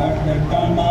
Tak, tak, tam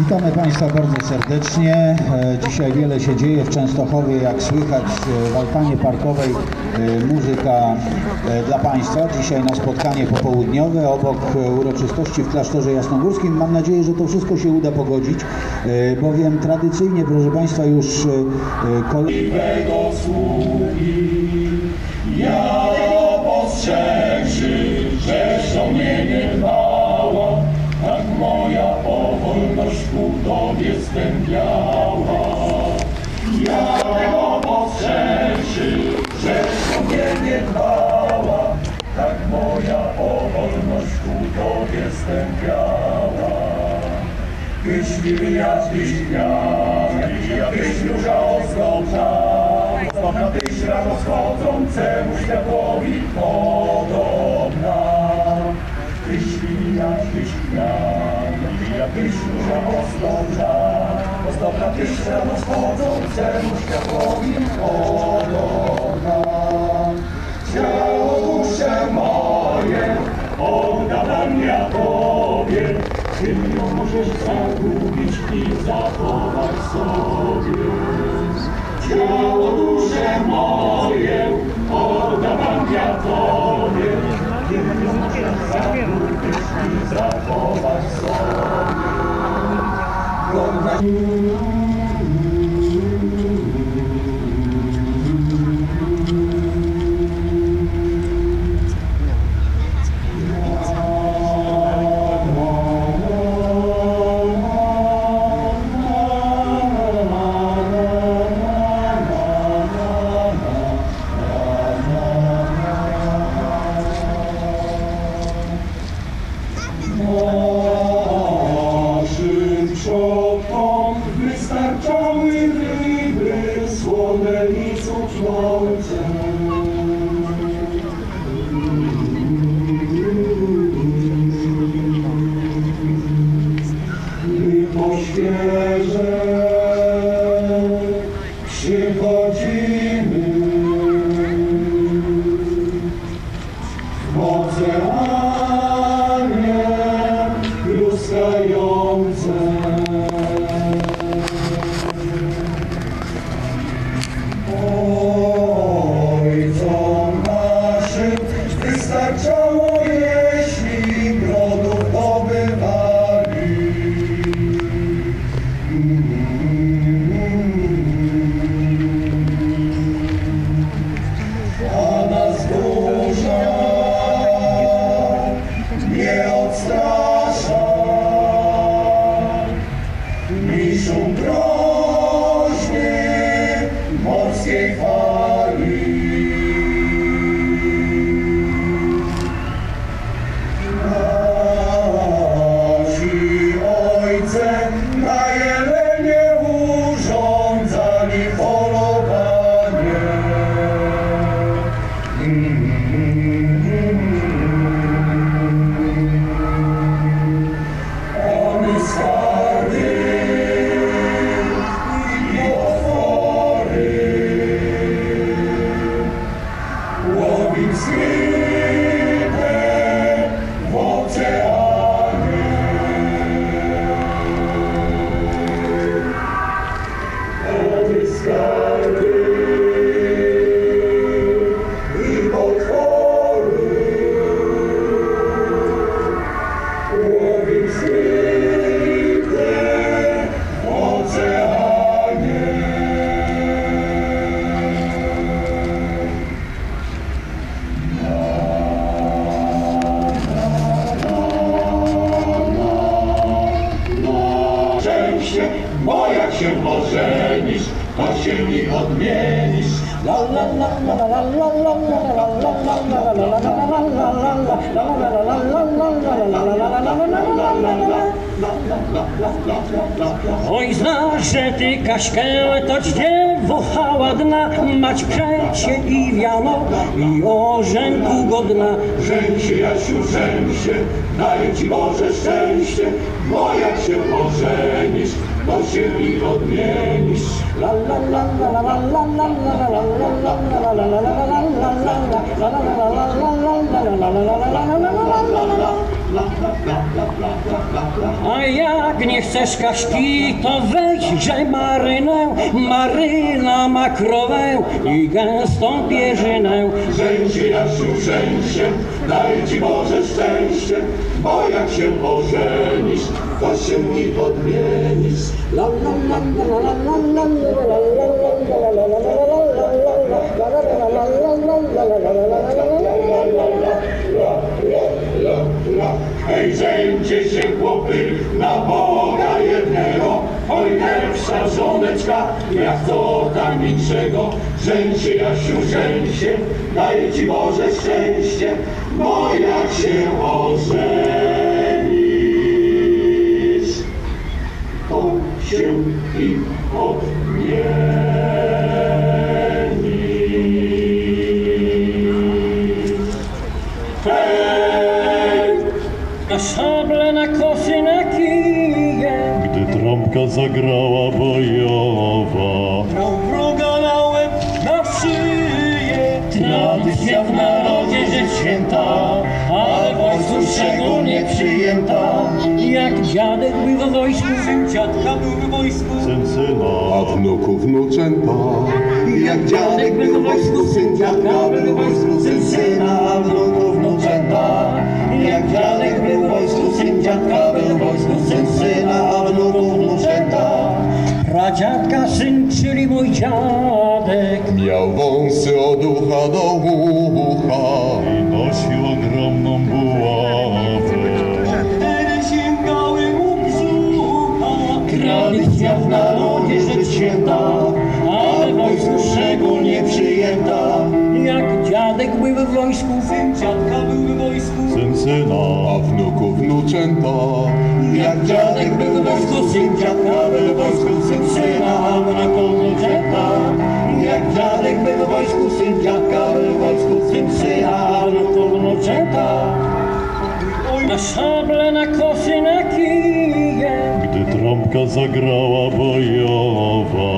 Witamy Państwa bardzo serdecznie. E, Dzisiaj wiele się dzieje w Częstochowie, jak słychać e, w altanie parkowej e, muzyka dla Państwa. Dzisiaj na spotkanie popołudniowe obok uroczystości w klasztorze jasnogórskim. Mam nadzieję, że to wszystko się uda pogodzić, bowiem tradycyjnie, proszę Państwa, już kole... Miłego sługi. Ja postrzegszy, Tobie stępiała. Ja tego postrzegszy, że mnie nie dbała, tak moja o wolność ku Tobie stępiała. Tyś miliard, tyś gwiazd, tyś róża ozdobna tyś rano wschodzącemu światłowi podobna. Tyś miliard, tyś gwiazd, tyś róża ozdobna, tyś rano wschodzącemu światłowi podobna. Ciało, duszę moje, oddam ja Tobie, Ty ją możesz zagubić i zachować sobie. Ciało, duszę moje, oddam ja Tobie, Ty ją możesz zagubić i zachować sobie. Godna Naszym My see. Oj, znasz, że ty Kaśkę, to dziewucha ładna, mać przecie i wiano, i orzenku godna. Żeń się, Jasiu, żeń się, daję ci Boże szczęście, bo jak się ożenisz, to się mi odmienisz. A jak nie chcesz Kaśki, to weźże marynę, maryna ma krowę i gęstą pierzynę. Się, Jasiu, żeń się, daję ci Boże szczęście, bo jak się ożenisz, to się mi Hej, żeńcie się chłopy na Boga jednego, oj lepsza żoneczka, jak to tam inszego. Żeń się, Jasiu, żeń daję ci Boże szczęście, bo jak się ożenisz, to się i odmienisz. Na szable, na kosy, na kije, Gdy trąbka zagrała bojowa, wroga na łeb, na szyję. Tradycja w narodzie rzecz święta, ale w wojsku szczególnie przyjęta. Jak dziadek był w wojsku, syn dziadka był w wojsku. syn syna, A wnuków wnuczęta, jak dziadek był w wojsku, syn dziadka był w wojsku, wojsku, syn dziadka był w wojsku. Syn syna, A wnuków wnuczęta, jak dziadek był w wojsku, syn dziadka był w wojsku, syn syna, a wnuków wnuczęta. Jak dziadek był w wojsku, syn dziadka był w wojsku, syn syna, a wnuków wnuczęta. Na szable, na kosy, na kije. gdy trąbka zagrała bojowa,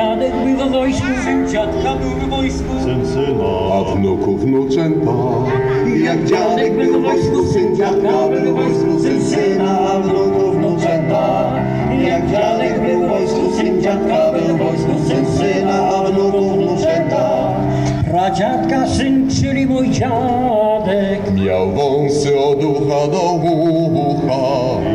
dziadek był w wojsku, syn dziadka był w wojsku. syn syna, A wnuków wnuczęta, jak dziadek był w wojsku, syn dziadka był w wojsku, syn syna, a wnuków wnuczęta. Jak dziadek był w wojsku, syn dziadka był w wojsku, syn syna, a wnuków wnuczęta. Pradziadka syn, czyli mój dziadek. Miał wąsy od ucha do ucha,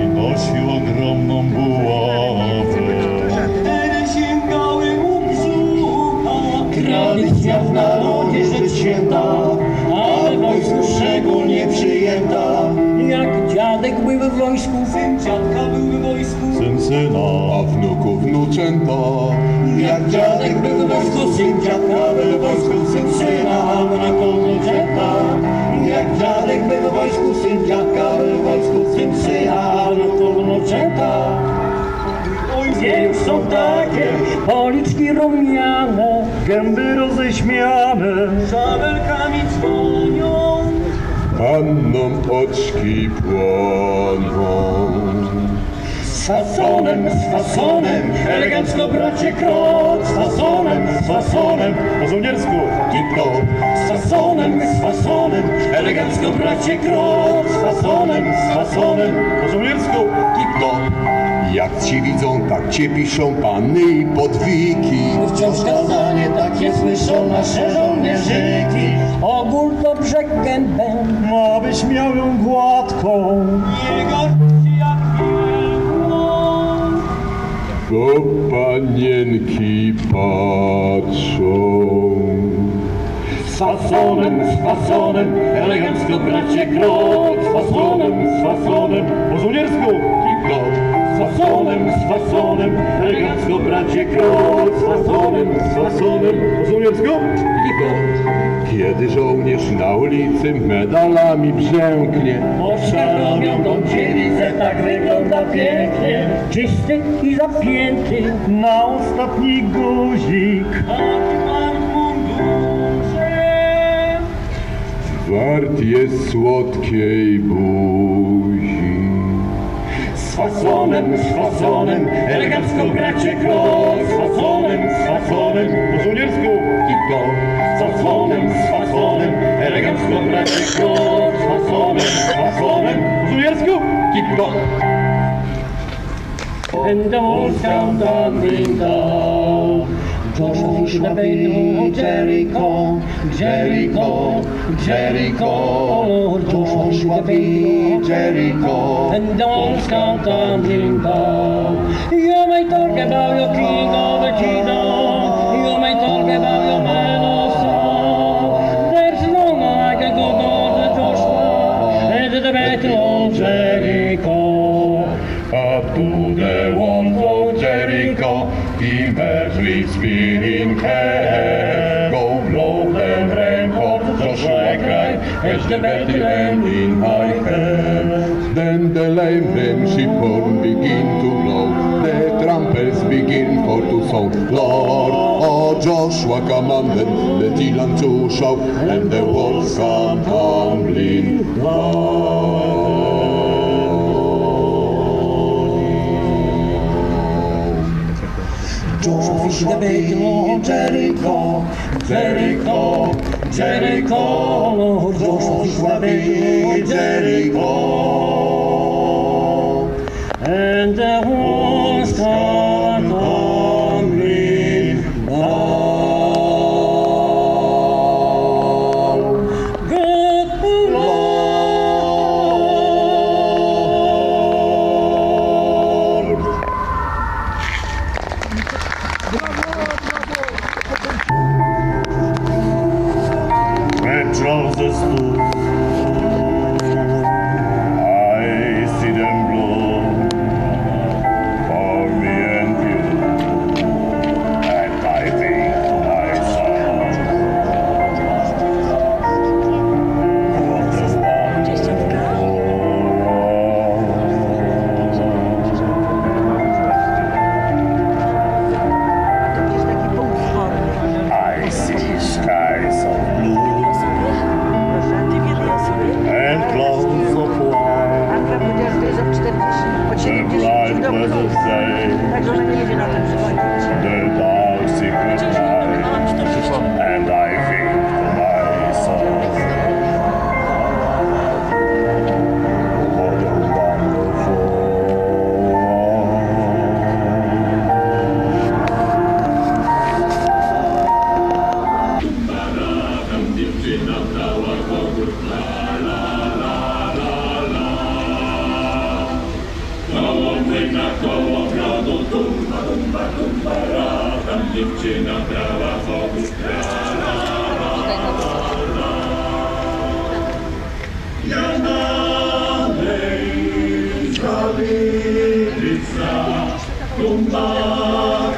syna, A wnuków wnuczęta, jak dziadek był w wojsku, syn dziadka był w wojsku, syn syna, a wnuków wnuczęta. Jak dziadek był w wojsku, syn dziadka był w wojsku, syn syna, a wnuków wnuczęta. Niech są takie policzki rumiane, gęby roześmiane, szabelkami dzwonią. Pannom oczki płoną. Z fasonem, z fasonem, elegancko bracie krok, z fasonem, z fasonem, po żołniersku, Kipno, z fasonem, z fasonem, elegancko bracie krok, z fasonem, z fasonem, po żołniersku, kipno. Jak ci widzą, tak cię piszą panny i podwiki. Wciąż kazanie takie słyszą nasze żołnierzyki. Ogól to brzeg gębę, abyś miał ją gładką. jego Bo panienki patrzą. Z fasonem, z fasonem, elegancko bracie krok, z fasonem, z fasonem, Po żołniersku! Z fasonem, z fasonem, elegancko bracie krok, z fasonem, z fasonem, Po żołniersku! Kiedy żołnierz na ulicy medalami brzęknie. Poszanowią tą dziewicę, tak wygląda pięknie, czysty i zapięty, Na ostatni guzik! Wart jest słodkiej buzi fasonem, z fasonem, elegancko bracie krok, z fasonem, z fasonem, Po żołniersku! z fasonem, z fasonem, elegancko bracie krok, z fasonem, z fasonem, Po żołniersku! And the walls come tumbling down. Joshua should have been Jericho, Jericho, Jericho. Joshua been Jericho And the walls come tumbling down. You may talk about your king of the kingdom. You may talk about your man of song. There's no one like a good old Joshua at the battle of Jericho. Up to the walls of Jericho He Battle end in high hand. Then the lame men shipborn begin to blow The trumpets begin for to sound Lord, oh Joshua commanded The Tilan to shout And the walls come tumbling Joshua Doors big Jericho, Jericho, Jericho, Lord, doors were Jericho, and the wall. dziewczyna brała obóz Dalej zawidlica, kumbara